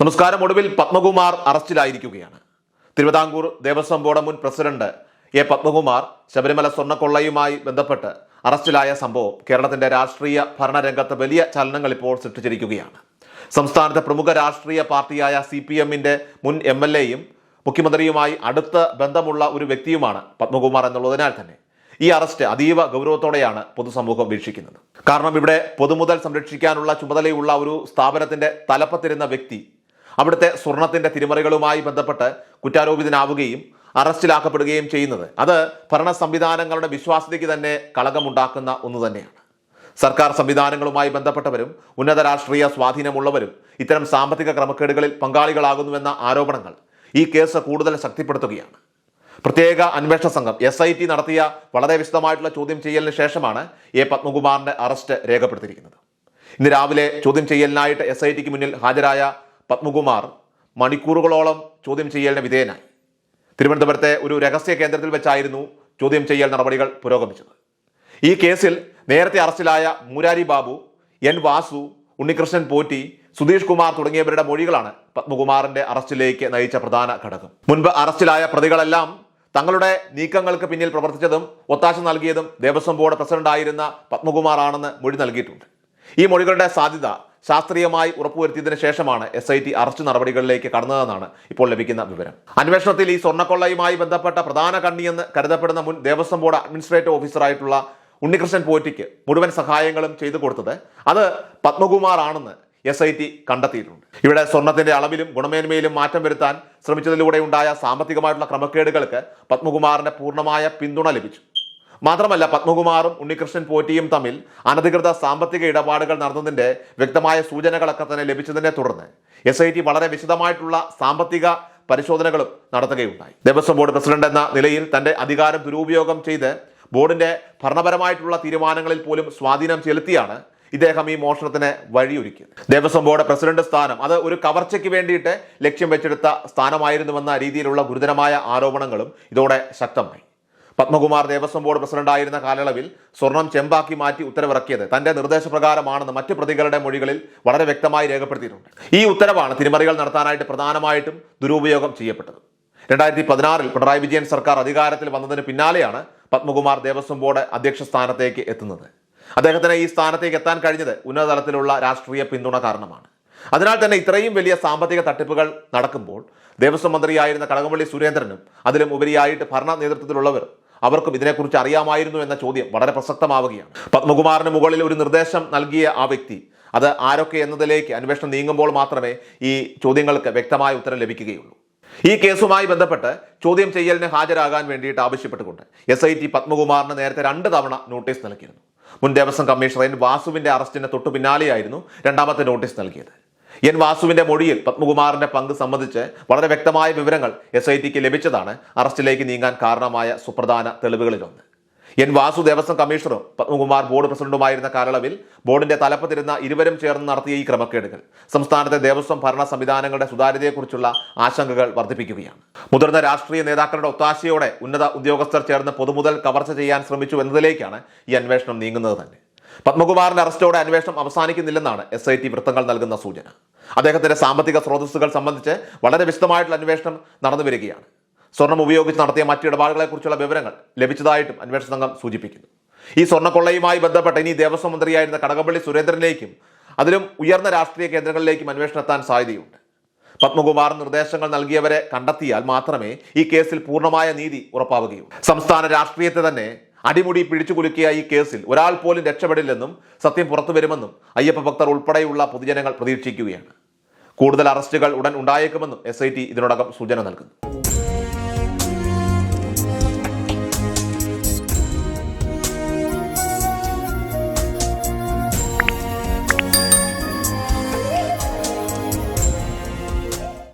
നമസ്കാരം. ഒടുവിൽ പത്മകുമാർ അറസ്റ്റിലായിരിക്കുകയാണ്. തിരുവിതാംകൂർ ദേവസ്വം ബോർഡ് മുൻ പ്രസിഡന്റ് എ പത്മകുമാർ ശബരിമല സ്വർണക്കൊള്ളയുമായി ബന്ധപ്പെട്ട് അറസ്റ്റിലായ സംഭവം കേരളത്തിന്റെ രാഷ്ട്രീയ ഭരണരംഗത്ത് വലിയ ചലനങ്ങൾ ഇപ്പോൾ സൃഷ്ടിച്ചിരിക്കുകയാണ്. സംസ്ഥാനത്തെ പ്രമുഖ രാഷ്ട്രീയ പാർട്ടിയായ സി പി എമ്മിന്റെ മുൻ എം എൽ എയും മുഖ്യമന്ത്രിയുമായി അടുത്ത ബന്ധമുള്ള ഒരു വ്യക്തിയുമാണ് പത്മകുമാർ എന്നുള്ളതിനാൽ തന്നെ ഈ അറസ്റ്റ് അതീവ ഗൗരവത്തോടെയാണ് പൊതുസമൂഹം വീക്ഷിക്കുന്നത്. കാരണം ഇവിടെ പൊതുമുതൽ സംരക്ഷിക്കാനുള്ള ചുമതലയുള്ള ഒരു സ്ഥാപനത്തിന്റെ തലപ്പത്തിരുന്ന വ്യക്തി അവിടുത്തെ സ്വർണത്തിന്റെ തിരിമറികളുമായി ബന്ധപ്പെട്ട് കുറ്റാരോപിതനാവുകയും അറസ്റ്റിലാക്കപ്പെടുകയും ചെയ്യുന്നത്. അത് ഭരണ സംവിധാനങ്ങളുടെ വിശ്വാസ്യതയ്ക്ക് തന്നെ കളങ്കമുണ്ടാക്കുന്ന ഒന്ന് തന്നെയാണ്. സർക്കാർ സംവിധാനങ്ങളുമായി ബന്ധപ്പെട്ടവരും ഉന്നത രാഷ്ട്രീയ സ്വാധീനമുള്ളവരും ഇത്തരം സാമ്പത്തിക ക്രമക്കേടുകളിൽ പങ്കാളികളാകുന്നുവെന്ന ആരോപണങ്ങൾ ഈ കേസ് കൂടുതൽ ശക്തിപ്പെടുത്തുകയാണ്. പ്രത്യേക അന്വേഷണ സംഘം എസ് ഐ ടി നടത്തിയ വളരെ വിശദമായിട്ടുള്ള ചോദ്യം ചെയ്യലിന് ശേഷമാണ് എ പത്മകുമാറിന്റെ അറസ്റ്റ് രേഖപ്പെടുത്തിയിരിക്കുന്നത്. ഇന്ന് രാവിലെ ചോദ്യം ചെയ്യലിനായിട്ട് എസ് ഐ ടിക്ക് മുന്നിൽ ഹാജരായ പത്മകുമാർ മണിക്കൂറുകളോളം ചോദ്യം ചെയ്യലിന് വിധേയനായി. തിരുവനന്തപുരത്തെ ഒരു രഹസ്യ കേന്ദ്രത്തിൽ വെച്ചായിരുന്നു ചോദ്യം ചെയ്യൽ നടപടികൾ പുരോഗമിച്ചത്. ഈ കേസിൽ നേരത്തെ അറസ്റ്റിലായ മുരാരി ബാബു എൻ വാസു ഉണ്ണികൃഷ്ണൻ പോറ്റി സുധീഷ് കുമാർ തുടങ്ങിയവരുടെ മൊഴികളാണ് പത്മകുമാറിന്റെ അറസ്റ്റിലേക്ക് നയിച്ച പ്രധാന ഘടകം. മുൻപ് അറസ്റ്റിലായ പ്രതികളെല്ലാം തങ്ങളുടെ നീക്കങ്ങൾക്ക് പിന്നിൽ പ്രവർത്തിച്ചതും ഒത്താശ നൽകിയതും ദേവസ്വം ബോർഡ് പ്രസിഡന്റായിരുന്ന പത്മകുമാർ ആണെന്ന് മൊഴി നൽകിയിട്ടുണ്ട്. ഈ മൊഴികളുടെ സാധ്യത ശാസ്ത്രീയമായി ഉറപ്പുവരുത്തിയതിനു ശേഷമാണ് എസ് ഐ ടി അറസ്റ്റ് നടപടികളിലേക്ക് കടന്നതെന്നാണ് ഇപ്പോൾ ലഭിക്കുന്ന വിവരം. അന്വേഷണത്തിൽ ഈ സ്വർണക്കൊള്ളയുമായി ബന്ധപ്പെട്ട പ്രധാന കണ്ണിയെന്ന് കരുതപ്പെടുന്ന മുൻ ദേവസ്വം ബോർഡ് അഡ്മിനിസ്ട്രേറ്റീവ് ഓഫീസറായിട്ടുള്ള ഉണ്ണികൃഷ്ണൻ പോറ്റിക്ക് മുഴുവൻ സഹായങ്ങളും ചെയ്തു കൊടുത്തത് അത് പത്മകുമാർ ആണെന്ന് എസ് ഐ ടി കണ്ടെത്തിയിട്ടുണ്ട്. ഇവിടെ സ്വർണത്തിന്റെ അളവിലും ഗുണമേന്മയിലും മാറ്റം വരുത്താൻ ശ്രമിച്ചതിലൂടെ ഉണ്ടായ സാമ്പത്തികമായിട്ടുള്ള ക്രമക്കേടുകൾക്ക് പത്മകുമാറിന്റെ പൂർണമായ പിന്തുണ ലഭിച്ചു. മാത്രമല്ല പത്മകുമാറും ഉണ്ണികൃഷ്ണൻ പോറ്റിയും തമ്മിൽ അനധികൃത സാമ്പത്തിക ഇടപാടുകൾ നടന്നതിന്റെ വ്യക്തമായ സൂചനകളൊക്കെ തന്നെ ലഭിച്ചതിനെ തുടർന്ന് എസ് വളരെ വിശദമായിട്ടുള്ള സാമ്പത്തിക പരിശോധനകളും നടത്തുകയുണ്ടായി. ദേവസ്വം ബോർഡ് പ്രസിഡന്റ് എന്ന നിലയിൽ തന്റെ അധികാരം ദുരുപയോഗം ചെയ്ത് ബോർഡിന്റെ ഭരണപരമായിട്ടുള്ള തീരുമാനങ്ങളിൽ പോലും സ്വാധീനം ചെലുത്തിയാണ് ഇദ്ദേഹം ഈ മോഷണത്തിന് വഴിയൊരുക്കിയത്. ദേവസ്വം ബോർഡ് പ്രസിഡന്റ് സ്ഥാനം അത് ഒരു കവർച്ചയ്ക്ക് വേണ്ടിയിട്ട് ലക്ഷ്യം വെച്ചെടുത്ത സ്ഥാനമായിരുന്നുവെന്ന രീതിയിലുള്ള ഗുരുതരമായ ആരോപണങ്ങളും ഇതോടെ ശക്തമായി. പത്മകുമാർ ദേവസ്വം ബോർഡ് പ്രസിഡന്റായിരുന്ന കാലയളവിൽ സ്വർണം ചെമ്പാക്കി മാറ്റി ഉത്തരവിറക്കിയത് തന്റെ നിർദ്ദേശപ്രകാരമാണെന്ന് മറ്റു പ്രതികളുടെ മൊഴികളിൽ വളരെ വ്യക്തമായി രേഖപ്പെടുത്തിയിട്ടുണ്ട്. ഈ ഉത്തരവാണ് തിരിമറികൾ നടത്താനായിട്ട് പ്രധാനമായിട്ടും ദുരുപയോഗം ചെയ്യപ്പെട്ടത്. രണ്ടായിരത്തി പതിനാറിൽ പിണറായി വിജയൻ സർക്കാർ അധികാരത്തിൽ വന്നതിന് പിന്നാലെയാണ് പത്മകുമാർ ദേവസ്വം ബോർഡ് അധ്യക്ഷ സ്ഥാനത്തേക്ക് എത്തുന്നത്. അദ്ദേഹത്തിന് ഈ സ്ഥാനത്തേക്ക് എത്താൻ കഴിഞ്ഞത് ഉന്നതതലത്തിലുള്ള രാഷ്ട്രീയ പിന്തുണ കാരണമാണ്. അതിനാൽ തന്നെ ഇത്രയും വലിയ സാമ്പത്തിക തട്ടിപ്പുകൾ നടക്കുമ്പോൾ ദേവസ്വം മന്ത്രിയായിരുന്ന കടകംപള്ളി സുരേന്ദ്രനും അതിലും ഉപരിയായിട്ട് ഭരണ നേതൃത്വത്തിലുള്ളവർ അവർക്കും ഇതിനെക്കുറിച്ച് അറിയാമായിരുന്നു എന്ന ചോദ്യം വളരെ പ്രസക്തമാവുകയാണ്. പത്മകുമാറിന് മുകളിൽ ഒരു നിർദ്ദേശം നൽകിയ ആ വ്യക്തി അത് ആരൊക്കെ എന്നതിലേക്ക് അന്വേഷണം നീങ്ങുമ്പോൾ മാത്രമേ ഈ ചോദ്യങ്ങൾക്ക് വ്യക്തമായ ഉത്തരം ലഭിക്കുകയുള്ളൂ. ഈ കേസുമായി ബന്ധപ്പെട്ട് ചോദ്യം ചെയ്യലിന് ഹാജരാകാൻ വേണ്ടിയിട്ട് ആവശ്യപ്പെട്ടുകൊണ്ട് എസ് ഐ ടി പത്മകുമാറിന് നേരത്തെ രണ്ട് തവണ നോട്ടീസ് നൽകിയിരുന്നു. മുൻ ദേവസ്വം കമ്മീഷണർ എൻ വാസുവിന്റെ അറസ്റ്റിന് തൊട്ടു പിന്നാലെയായിരുന്നു രണ്ടാമത്തെ നോട്ടീസ് നൽകിയത്. എൻ വാസുവിന്റെ മൊഴിയിൽ പത്മകുമാറിന്റെ പങ്ക് സംബന്ധിച്ച് വളരെ വ്യക്തമായ വിവരങ്ങൾ എസ് ഐ ടിക്ക് ലഭിച്ചതാണ് അറസ്റ്റിലേക്ക് നീങ്ങാൻ കാരണമായ സുപ്രധാന തെളിവുകളിലൊന്ന്. എൻ വാസു ദേവസ്വം കമ്മീഷണറും പത്മകുമാർ ബോർഡ് പ്രസിഡന്റുമായിരുന്ന കാലയളവിൽ ബോർഡിന്റെ തലപ്പത്തിരുന്ന ഇരുവരും ചേർന്ന് നടത്തിയ ഈ ക്രമക്കേടുകൾ സംസ്ഥാനത്തെ ദേവസ്വം ഭരണ സംവിധാനങ്ങളുടെ സുതാര്യതയെക്കുറിച്ചുള്ള ആശങ്കകൾ വർദ്ധിപ്പിക്കുകയാണ്. മുതിർന്ന രാഷ്ട്രീയ നേതാക്കളുടെ ഒത്താശയോടെ ഉന്നത ഉദ്യോഗസ്ഥർ ചേർന്ന് പൊതുമുതൽ കവർച്ച ചെയ്യാൻ ശ്രമിച്ചു എന്നതിലേക്കാണ് ഈ അന്വേഷണം നീങ്ങുന്നത് തന്നെ. പത്മകുമാറിന്റെ അറസ്റ്റോടെ അന്വേഷണം അവസാനിക്കുന്നില്ലെന്നാണ് എസ് ഐ ടി വൃത്തങ്ങൾ നൽകുന്ന സൂചന. അദ്ദേഹത്തിന്റെ സാമ്പത്തിക സ്രോതസ്സുകൾ സംബന്ധിച്ച് വളരെ വിശദമായിട്ടുള്ള അന്വേഷണം നടന്നു വരികയാണ്. സ്വർണം ഉപയോഗിച്ച് നടത്തിയ മറ്റു ഇടപാടുകളെക്കുറിച്ചുള്ള വിവരങ്ങൾ ലഭിച്ചതായിട്ടും അന്വേഷണ സംഘം സൂചിപ്പിക്കുന്നു. ഈ സ്വർണക്കൊള്ളയുമായി ബന്ധപ്പെട്ട് ഇനി ദേവസ്വം മന്ത്രിയായിരുന്ന കടകംപള്ളി സുരേന്ദ്രനിലേക്കും അതിലും ഉയർന്ന രാഷ്ട്രീയ കേന്ദ്രങ്ങളിലേക്കും അന്വേഷണം എത്താൻ സാധ്യതയുണ്ട്. പത്മകുമാർ നിർദ്ദേശങ്ങൾ നൽകിയവരെ കണ്ടെത്തിയാൽ മാത്രമേ ഈ കേസിൽ പൂർണമായ നീതി ഉറപ്പാവുകയുള്ളൂ. സംസ്ഥാന രാഷ്ട്രീയത്തെ തന്നെ അടിമുടി പിടിച്ചു കുലുക്കിയ ഈ കേസിൽ ഒരാൾ പോലും രക്ഷപ്പെടില്ലെന്നും സത്യം പുറത്തു വരുമെന്നും അയ്യപ്പ ഭക്തർ ഉൾപ്പെടെയുള്ള പൊതുജനങ്ങൾ പ്രതീക്ഷിക്കുകയാണ്. കൂടുതൽ അറസ്റ്റുകൾ ഉടൻ ഉണ്ടായേക്കുമെന്നും എസ് ഇതിനോടകം സൂചന നൽകുന്നു.